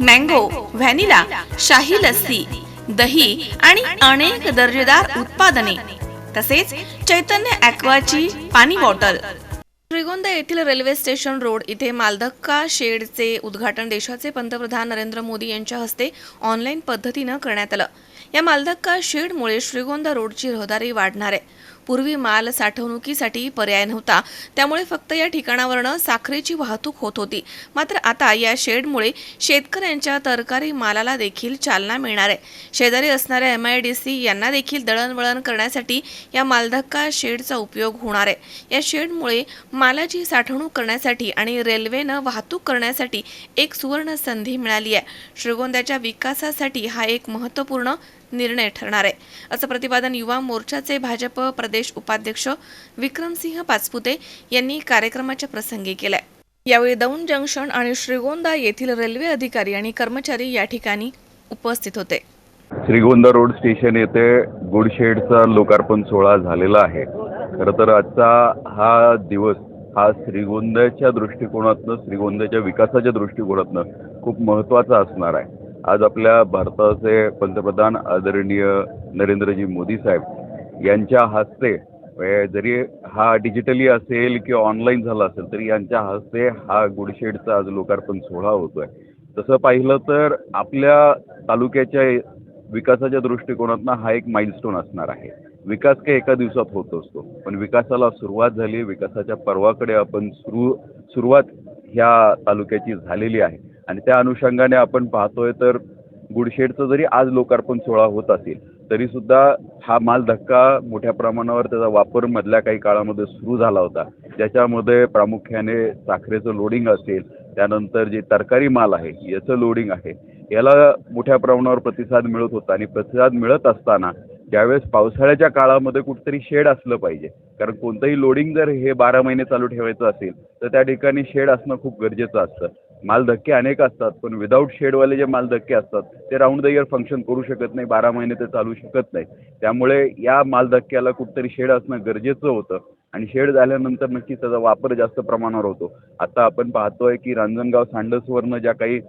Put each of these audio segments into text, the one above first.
Mango vanilla शाही लस्सी दही आणि अनेक दर्जेदार उत्पादने तसेच चैतन्य ॲक्वाची पाणी बॉटल. श्रीगोंदा येथील रेल्वे स्टेशन रोड इथे मालधक्का शेडचे उद्घाटन देशाचे पंतप्रधान नरेंद्र मोदी यांच्या हस्ते ऑनलाईन पद्धतीनं करण्यात आलं. या मालधक्का शेडमुळे श्रीगोंदा रोडची रहदारी वाढणार आहे. पूर्वी माल साठवणुकीसाठी पर्याय नव्हता. त्यामुळे फक्त या ठिकाणावरनं साखरेची वाहतूक होत होती. मात्र आता या शेडमुळे शेतकऱ्यांच्या तरकारी मालाला देखील चालना मिळणार आहे. शेजारी असणाऱ्या एम आय डी सी यांना देखील दळणवळण करण्यासाठी या मालधक्का शेडचा उपयोग होणार आहे. या शेडमुळे मालाची साठवणूक करण्यासाठी आणि रेल्वेनं वाहतूक करण्यासाठी एक सुवर्ण संधी मिळाली आहे. श्रीगोंद्याच्या विकासासाठी हा एक महत्त्वपूर्ण निर्णय ठरणार आहे. असं प्रतिपादन युवा मोर्चाचे भाजप प्रदेश उपाध्यक्ष विक्रमसिंह पाचपुते यांनी कार्यक्रमाच्या प्रसंगी केलंय. यावेळी दौंड जंक्शन आणि श्रीगोंदा येथील रेल्वे अधिकारी आणि कर्मचारी या ठिकाणी उपस्थित होते. श्रीगोंदा रोड स्टेशन येथे गुडशेडचा लोकार्पण सोहळा झालेला आहे. खरं तर आजचा हा दिवस हा श्रीगोंद्याच्या दृष्टिकोनातनं श्रीगोंद्याच्या विकासाच्या दृष्टिकोनातनं खूप महत्त्वाचा असणार आहे. आज आपल्या भारताचे पंतप्रधान आदरणीय नरेंद्रजी मोदी साहेब यांच्या हस्ते जरी हा डिजिटली असेल किंवा ऑनलाईन झाला असेल तरी यांच्या हस्ते हा गुडशेडचा आज लोकार्पण सोहळा होतोय. तसं पाहिलं तर आपल्या तालुक्याच्या विकासाच्या दृष्टिकोनातनं हा एक माइलस्टोन असणार आहे. विकास काही एका दिवसात होत असतो. पण विकासाला सुरुवात झाली विकासाच्या पर्वाकडे आपण सुरू सुरुवात ह्या तालुक्याची झालेली आहे. आणि त्या अनुषंगाने आपण पाहतोय तर गुडशेडचं जरी आज लोकार्पण सोहळा होत असेल तरी सुद्धा हा माल धक्का मोठ्या प्रमाणावर त्याचा वापर मधल्या काही काळामध्ये सुरू झाला होता. ज्याच्यामध्ये प्रामुख्याने साखरेचं लोडिंग असेल त्यानंतर जे तरकारी माल आहे याचं लोडिंग आहे याला मोठ्या प्रमाणावर प्रतिसाद मिळत होता. आणि प्रतिसाद मिळत असताना ज्यावेळेस पावसाळ्याच्या काळामध्ये कुठेतरी शेड असलं पाहिजे. कारण कोणतंही लोडिंग जर हे बारा महिने चालू ठेवायचं असेल तर त्या ठिकाणी शेड असणं खूप गरजेचं असतं. मालधक्के अनेक असतात पण विदाऊट शेडवाले जे मालधक्के असतात ते राऊंड द इयर फंक्शन करू शकत नाही बारा महिने ते चालू शकत नाही. त्यामुळे या मालधक्क्याला कुठतरी शेड असणं गरजेचं होतं आणि शेड झाल्यानंतर नक्कीच त्याचा वापर जास्त प्रमाणावर होतो. आता आपण पाहतोय की रांजणगाव सांडसवरनं ज्या काही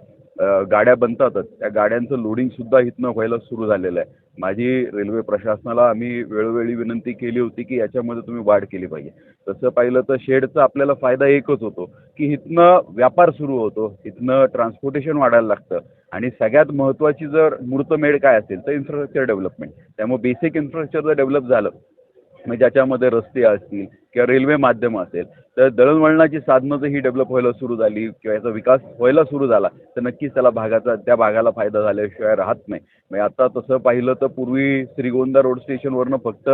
गाड्या बनतातच. त्या गाड्यांचं लोडिंग सुद्धा इथनं व्हायला सुरू झालेलं आहे. माझी रेल्वे प्रशासनाला आम्ही वेळोवेळी विनंती केली होती की याच्यामध्ये तुम्ही वाढ केली पाहिजे. तसं पाहिलं तर शेडचा आपल्याला फायदा एकच होतो की इथनं व्यापार सुरू होतो इथनं ट्रान्सपोर्टेशन वाढायला लागतं. आणि सगळ्यात महत्त्वाची जर मूर्तमेढ काय असेल तर इन्फ्रास्ट्रक्चर डेव्हलपमेंट त्यामुळे बेसिक इन्फ्रास्ट्रक्चर जर डेव्हलप झालं मग ज्याच्यामध्ये रस्ते असतील किंवा रेल्वे माध्यम असेल तर दळणवळणाची साधनं जर ही डेव्हलप व्हायला सुरू झाली किंवा याचा विकास व्हायला सुरू झाला तर नक्कीच त्याला भागाचा त्या भागाला फायदा झाल्याशिवाय राहत नाही. म्हणजे आता तसं पाहिलं तर पूर्वी श्रीगोंदा रोड स्टेशनवरनं फक्त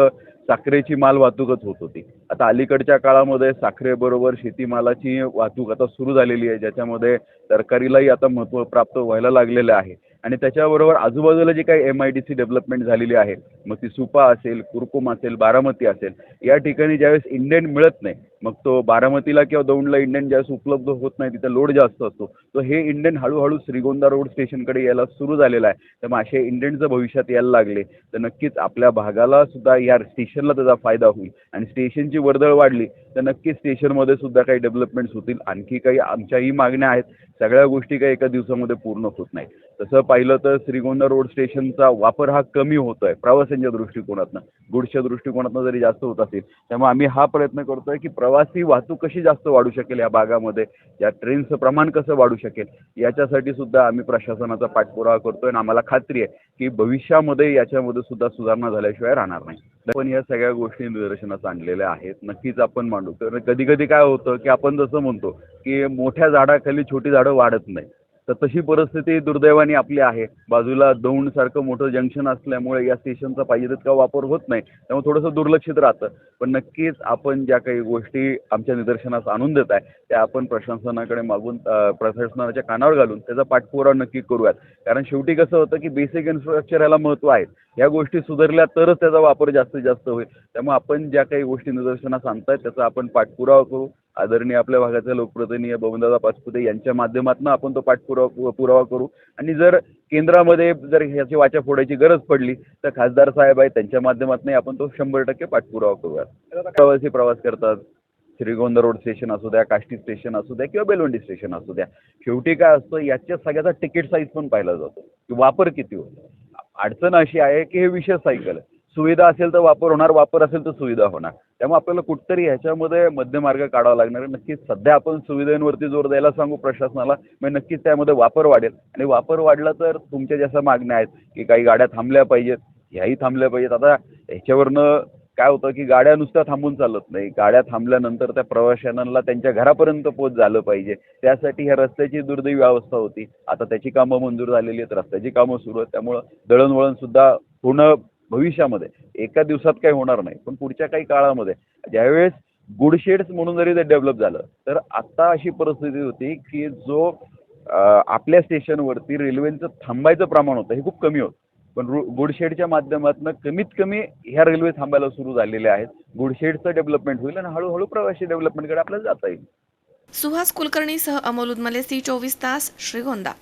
साखरेची माल वाहतूकच होत होती. आता अलीकडच्या काळामध्ये साखरेबरोबर शेतीमालाची वाहतूक आता सुरू झालेली आहे ज्याच्यामध्ये तरकारीलाही आता महत्त्व प्राप्त व्हायला लागलेलं आहे. आणि त्याच्याबरोबर आजूबाजूला जी काही M I D C development झालेली आहे मग ती सुपा असेल कुरकुम असेल बारामती असेल या ठिकाणी ज्यावेळेस इंडेंट मिळत नाही मग तो बारामतीला किंवा दौंडला इंडेंट ज्यावेळेस उपलब्ध होत नाही तिथं लोड जास्त असतो. तर हे इंडेंट हळूहळू श्रीगोंदा रोड स्टेशनकडे यायला सुरू झालेलं आहे. तर मग असे इंडेंट जर भविष्यात यायला लागले. तर नक्कीच आपल्या भागाला सुद्धा या स्टेशनला त्याचा फायदा होईल. आणि स्टेशनची वर्दळ वाढली तर नक्कीच स्टेशनमध्ये सुद्धा काही डेव्हलपमेंट्स होतील. आणखी काही आमच्याही मागण्या आहेत. सगळ्या गोष्टी काही एका दिवसामध्ये पूर्ण होत नाही तसं पाहिलं तर श्रीगोंदा रोड स्टेशनचा वापर हा कमी होतो आहे प्रवाशांच्या दृष्टिकोनातनं. गुडच्या दृष्टिकोनातनं जरी जास्त होत असेल त्यामुळे आम्ही हा प्रयत्न करतो आहे की प्रवासी वाहतूक कशी जास्त वाढू शकेल या भागामध्ये या ट्रेनचं प्रमाण कसं वाढू शकेल याच्यासाठी सुद्धा आम्ही प्रशासनाचा पाठपुरावा करतोय आणि आम्हाला खात्री आहे की भविष्यामध्ये याच्यामध्ये सुद्धा सुधारणा झाल्याशिवाय राहणार नाही. पण या सगळ्या गोष्टी निदर्शनास आणलेल्या आहेत नक्कीच आपण मांडू. तर कधी कधी काय होतं की आपण जसं म्हणतो की मोठ्या झाडाखाली छोटी झाडं वाढत नाही. तर तशी परिस्थिती दुर्दैवाने आपली आहे. बाजूला दौंडसारखं मोठं जंक्शन असल्यामुळे या स्टेशनचा पाहिजे तितका वापर होत नाही. त्यामुळे थोडंसं दुर्लक्षित राहतं. पण नक्कीच आपण ज्या काही गोष्टी आमच्या निदर्शनास आणून देत आहे त्या आपण प्रशासनाकडे मागून प्रशासनाच्या कानावर घालून त्याचा पाठपुरावा नक्की करूयात. कारण शेवटी कसं होतं की बेसिक इन्फ्रास्ट्रक्चर याला महत्त्व आहे. या गोष्टी सुधारल्या तरच त्याचा वापर जास्तीत जास्त होईल. त्यामुळे आपण ज्या काही गोष्टी निदर्शनास आणतायत त्याचा आपण पाठपुरावा करू. आदरणीय आपल्या भागाचे लोकप्रतिनिधी बबनदादा पाचपुते यांच्या माध्यमातून आपण तो पाठपुरावा पुरावा करू. आणि जर केंद्रामध्ये जर ह्याची वाचा फोडायची गरज पडली तर खासदार साहेब आहे त्यांच्या माध्यमातून आपण तो शंभर टक्के पाठपुरावा करूयात. प्रवासी प्रवास करतात. श्रीगोंदा रोड स्टेशन असू द्या काष्टी स्टेशन असू द्या किंवा बेलवंडी स्टेशन असू द्या. शेवटी काय असतं याच्या सगळ्याचा तिकीट साईज पण पाहिला जातो. की वापर किती होतो. अडचण अशी आहे की हे विशेष सायकल आहे. सुविधा असेल तर वापर होणार वापर असेल तर सुविधा होणार. त्यामुळे आपल्याला कुठतरी ह्याच्यामध्ये मध्यमार्ग काढावा लागणार आहे. नक्कीच सध्या आपण सुविधांवरती जोर द्यायला सांगू प्रशासनाला. म्हणजे नक्कीच त्यामध्ये वापर वाढेल. आणि वापर वाढला तर तुमच्या ज्या मागण्या आहेत की काही गाड्या थांबल्या पाहिजेत ह्याही थांबल्या पाहिजेत. आता ह्याच्यावरनं काय होतं की गाड्या नुसत्या थांबून चालत नाही. गाड्या थांबल्यानंतर त्या प्रवाशांना त्यांच्या घरापर्यंत पोच झालं पाहिजे. त्यासाठी ह्या रस्त्याची दुर्दैवी अवस्था होती. आता त्याची कामं मंजूर झालेली आहेत. रस्त्याची कामं सुरू आहेत. त्यामुळं दळणवळण सुद्धा भविष्यामध्ये. एका दिवसात काही होणार नाही पण पुढच्या काही काळामध्ये. ज्यावेळेस गुड शेड्स म्हणून जरी ते डेव्हलप झालं तर आता अशी परिस्थिती होती की जो आपल्या स्टेशनवरती रेल्वेचं थांबायचं प्रमाण होतं हे खूप कमी होतं. पण गुडशेडच्या माध्यमातून कमीत कमी ह्या रेल्वे थांबायला सुरू झालेल्या आहेत. गुडशेडचं डेव्हलपमेंट होईल आणि हळूहळू प्रवासी डेव्हलपमेंटकडे आपल्याला जाता येईल. सुहास कुलकर्णीसह अमोल उदमले सी चोवीस तास श्रीगोंदा.